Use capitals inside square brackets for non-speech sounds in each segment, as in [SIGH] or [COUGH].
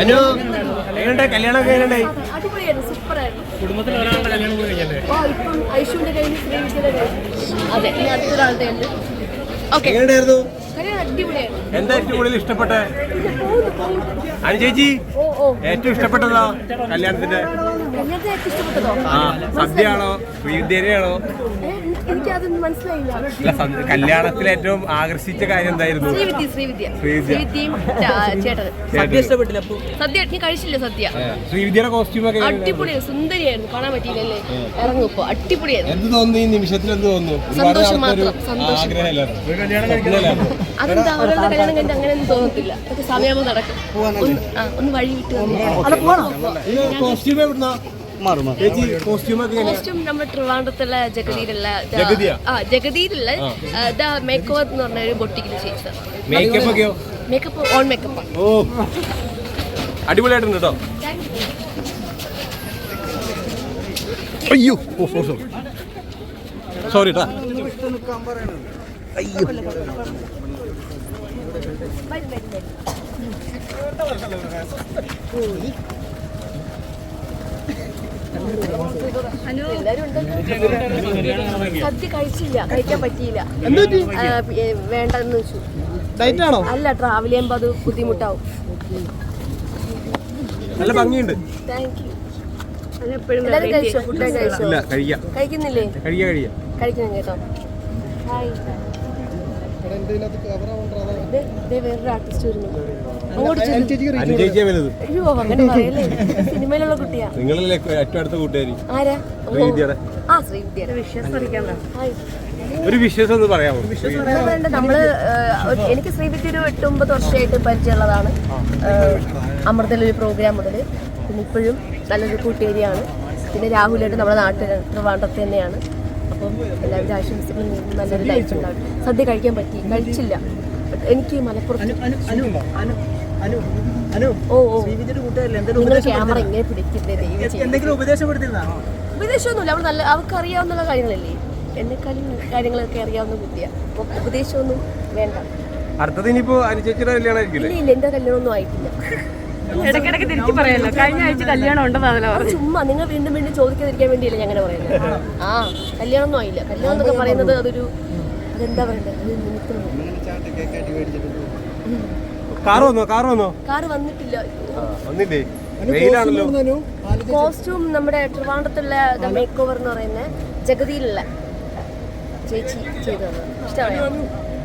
അനു. എങ്ങനെയുണ്ട്? കല്യാണം എങ്ങനെയുണ്ടായി കുടുംബത്തിൽ ഒരാളുടെ കല്യാണം കൂടി കഴിഞ്ഞല്ലേ? എങ്ങനെയായിരുന്നു എന്താ ഏറ്റവും കൂടുതൽ ഇഷ്ടപ്പെട്ട? അനുചേച്ചി ഓ ഓ. ഏറ്റവും ഇഷ്ടപ്പെട്ടതാ കല്യാണത്തിന്റെ? സദ്യയാണോ? ശ്രീവിദ്യയാണോ ഏ, അതൊന്നും മനസ്സിലായില്ല. കല്യാണത്തിൽ ഏറ്റവും ആകർഷിച്ച കാര്യം എന്തായിരുന്നു? ശ്രീവിദ്യ ശ്രീവിദ്യ. ശ്രീവിദ്യയും [LAUGHS] ചേട്ടൻ. സദ്യ ഇഷ്ടപ്പെട്ടില്ല സദ്യ നീ കഴിച്ചില്ല സദ്യ? ശ്രീവിദ്യയുടെ കോസ്റ്റ്യൂം ഒക്കെ? അടിപൊളിയായിരുന്നു സുന്ദരിയായിരുന്നു. കാണാൻ പറ്റിയില്ലല്ലേ? ഇറങ്ങും ഇപ്പൊ അടിപൊളിയായിരുന്നു. എന്ത് തോന്നുന്നു ഈ നിമിഷത്തിൽ എന്ത് തോന്നുന്നു? സന്തോഷം മാത്രം, സന്തോഷം. അതെന്താ അവരുടെ കല്യാണം കഴിഞ്ഞ അങ്ങനെയൊന്നും തോന്നത്തില്ല. അതൊക്കെ സമയമാകുമ്പോൾ നടക്കും. ഒന്ന് വഴി വിട്ട് കോസ്റ്റ്യൂം എവിടുന്നാ? മാറും കോസ്റ്റ്യൂം നമ്മുടെ ട്രിവാൻഡ്രത്തുള്ള ജഗതിയിലുള്ള ആ ജഗതിയിലുള്ള ദ മേക്ക് ഓവർ എന്ന് പറഞ്ഞ ഒരു ബൊട്ടിക്കിൽ ചെയ്തത്. മേക്കപ്പ് ഒക്കെയോ മേക്കപ്പ് ഓൺ മേക്കപ്പ് ഓ. അടിപൊളിയായിട്ടുണ്ട് കേട്ടോ. അയ്യോ. ഓ സോറി സോറി ട്ടാ. അയ്യോ. സദ്യ കഴിച്ചില്ല കഴിക്കാൻ പറ്റിയില്ല. വേണ്ടെന്ന് വെച്ചു. അല്ല ട്രാവൽ ചെയ്യുമ്പോ അത് ബുദ്ധിമുട്ടാവും. നല്ല ഭംഗിയുണ്ട്. കഴിച്ചോ? കഴിച്ചോ കഴിക്കുന്നില്ലേ? കഴിക്കാം കഴിക്കാം. കഴിക്കണം കേട്ടോ? ഹായ് വേറൊരു ആർട്ടിസ്റ്റ് വരുന്നു. അയ്യോ അങ്ങനെ പറയല്ലേ. സിനിമയിലുള്ള കുട്ടിയാ. നിങ്ങളല്ലേ ഏറ്റവും അടുത്ത കൂട്ടുകാരി? ആരാ? ആ ശ്രീവിദ്യയുടെ. ശ്രീവിദ്യയുടെ ഹായ്. ഒരു വിശ്വാസം ഒന്ന് പറയാമോ? നമ്മൾ എനിക്ക് ശ്രീവിദ്യ ഒരു എട്ട് ഒമ്പത് വർഷമായിട്ട് പരിചയമുള്ളതാണ്. അമൃതയിലൊരു പ്രോഗ്രാം മുതൽ പിന്നെ ഇപ്പോഴും നല്ലൊരു കൂട്ടുകാരിയാണ്. പിന്നെ രാഹുലായിട്ട് നമ്മുടെ നാട്ടിൽ ട്രിവാണ്ടത്ത് തന്നെയാണ്. അപ്പം എല്ലാവരും ആശംസകളും. നല്ലൊരു ലൈഫ് ഉണ്ടാവും സദ്യ കഴിക്കാൻ പറ്റി. കഴിച്ചില്ല. എനിക്ക് മലപ്പുറത്ത് ഓ ഓ. നിങ്ങൾ ഉപദേശം ക്യാമറ ഇങ്ങനെ പിടിക്കുന്നേ എന്തെങ്കിലും ഉപദേശം കൊടുത്തിരുന്നാണോ ഉപദേശമൊന്നുമില്ല. അവൾ നല്ല അവൾക്ക് അറിയാവുന്ന കാര്യങ്ങളല്ലേ? എന്നെക്കാളും കാര്യങ്ങളൊക്കെ അറിയാവുന്ന കുട്ടിയാണ് അപ്പോൾ ഉപദേശമൊന്നും വേണ്ട. അടുത്തത് ഇനിയിപ്പോ അനുചേച്ചിയുടെ കല്യാണം ആയിരിക്കില്ലേ ഇല്ല ഇല്ല. കല്യാണം കല്യാണമൊന്നും ആയിട്ടില്ല. ഇടയ്ക്കിടയ്ക്ക് തിരിച്ചു പറയല്ലോ. കഴിഞ്ഞ ആഴ്ച കല്യാണം ഉണ്ടെന്ന് അതിൽ അത് ചുമ്മാ നിങ്ങൾ വീണ്ടും വീണ്ടും ചോദിക്കാതിരിക്കാൻ വേണ്ടിയില്ല ഞാൻ അങ്ങനെ പറയുന്നത്. ആ കല്യാണമൊന്നും ആയില്ല. കല്യാണം എന്നൊക്കെ പറയുന്നത് അതൊരു അതെന്താ പറയണ്ടേ? അത് നിമിത്തം. കാറ് വന്നോ? കാർ വന്നോ? കാർ വന്നിട്ടില്ല. വന്നില്ലേ? കോസ്റ്റ്യൂം നമ്മുടെ ട്രിവാൻഡ്രത്തുള്ള മേക്ക് ഓവർ എന്ന് പറയുന്ന ജഗതിയിലുള്ള ചേച്ചി ചെയ്തത് ഇഷ്ടമായോ?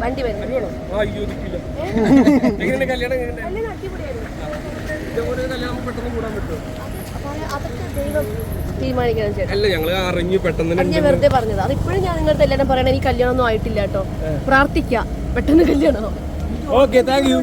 വണ്ടി വരും അല്ല ഞങ്ങൾ അറിഞ്ഞു പെട്ടെന്ന് വെറുതെ പറഞ്ഞത്. അതിപ്പോഴും ഞാൻ നിങ്ങളുടെ എല്ലാവരും പറയണേ ഈ കല്യാണം ഒന്നും ആയിട്ടില്ല കേട്ടോ. പ്രാർത്ഥിക്കാം. പെട്ടെന്ന് കല്യാണം ഓക്കെ താങ്ക് യു.